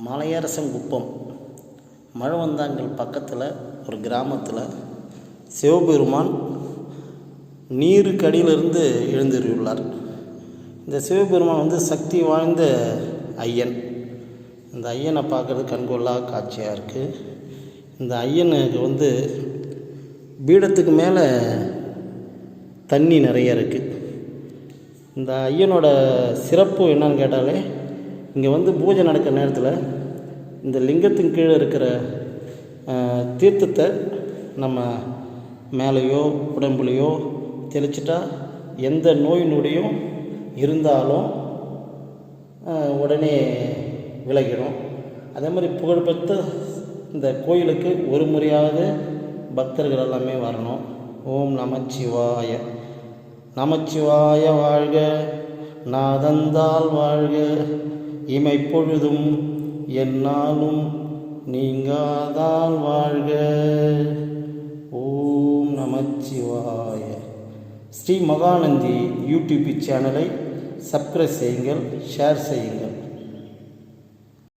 மலையரசங்குப்பம் மழவந்தாங்கல் பக்கத்தில் ஒரு கிராமத்தில் சிவபெருமான் நீருக்கு அடியிலிருந்து இந்த சிவபெருமான் வந்து சக்தி வாய்ந்த ஐயன். இந்த ஐயனை பார்க்குறது கண்கொள்ளா காட்சியாக இருக்குது இந்த ஐயனுக்கு வந்து பீடத்துக்கு மேலே தண்ணி நிறைய இருக்குது இந்த ஐயனோட சிறப்பு என்னன்னு கேட்டாலே இங்கே வந்து பூஜை நடக்கிற நேரத்தில் இந்த லிங்கத்தின் கீழே இருக்கிற தீர்த்தத்தை நம்ம மேலேயோ உடம்புலையோ தெளிச்சிட்டா எந்த நோய் நொடியும் இருந்தாலும் உடனே விலகிடும். அதே மாதிரி புகழ்பெற்ற இந்த கோயிலுக்கு ஒரு முறையாவது பக்தர்கள் எல்லாமே வரணும். ஓம் நமச்சிவாய. நமச்சிவாய வாழ்க நாதந்தால் வாழ்க. இமைப்பொழுதும் என்னாலும் நீங்காதால் வாழ்க. ஓம் நமச்சிவாய. ஸ்ரீ மகாநந்தி யூடியூப் சேனலை சப்ஸ்கிரைப் செய்யுங்கள் ஷேர் செய்யுங்கள்.